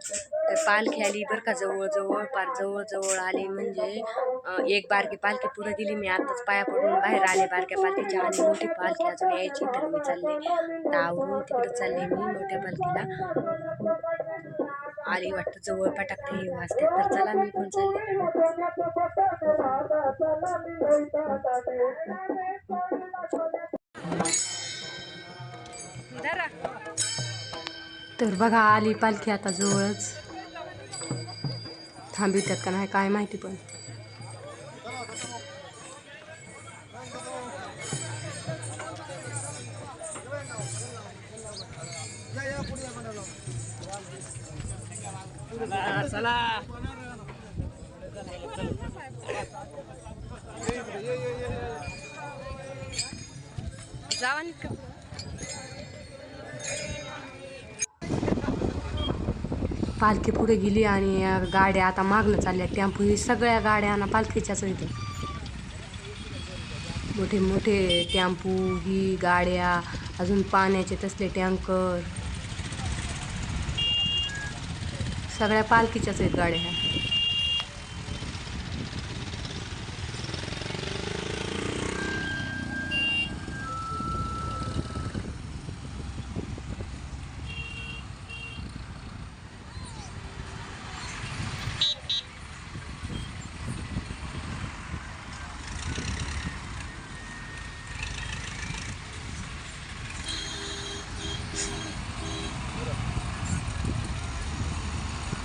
तर पालखी आली बरं का जवळजवळ पार जवळजवळ आली म्हणजे एक बारकी पालखी पुढे दिली मी आताच पाया पडून बाहेर आले बारक्या पालखीच्या आणि मोठी पालखी अजून यायची तर मी चालले. तर आवरून तिकडे चालले मी मोठ्या पालखीला. आली वाटतं जवळ पटकते हे वाजते तर चला मी पण चालले. तर बघा आली पालखी आता जवळच. थांबिवत्यात का नाही काय माहिती पण. जावा पालखी पुढे गेली आणि गाड्या आता मागणं चालल्या टेम्पो ही सगळ्या गाड्या ना पालखीच्याच इथे मोठे मोठे टेम्पो ही गाड्या अजून पाण्याचे तसले टँकर. सगळ्या पालखीच्याच आहेत गाड्या.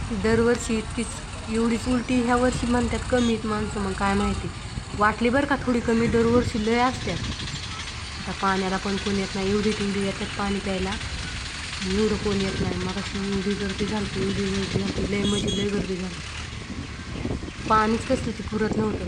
दरवर्षी इतकीच एवढीच उलटी ह्या वर्षी म्हणतात कमीत माणसं मग काय माहिती. वाटली बरं का थोडी कमी दरवर्षी लय असतात आता पाण्याला पण कोण येत नाही एवढी तेवढी येतात पाणी प्यायला. एवढं कोण येत नाही. मग एवढी गर्दी झाली एवढी गर्दी झाली लय म्हणजे लय गर्दी झाली. पाणीच कसलं ते पुरत नव्हतं.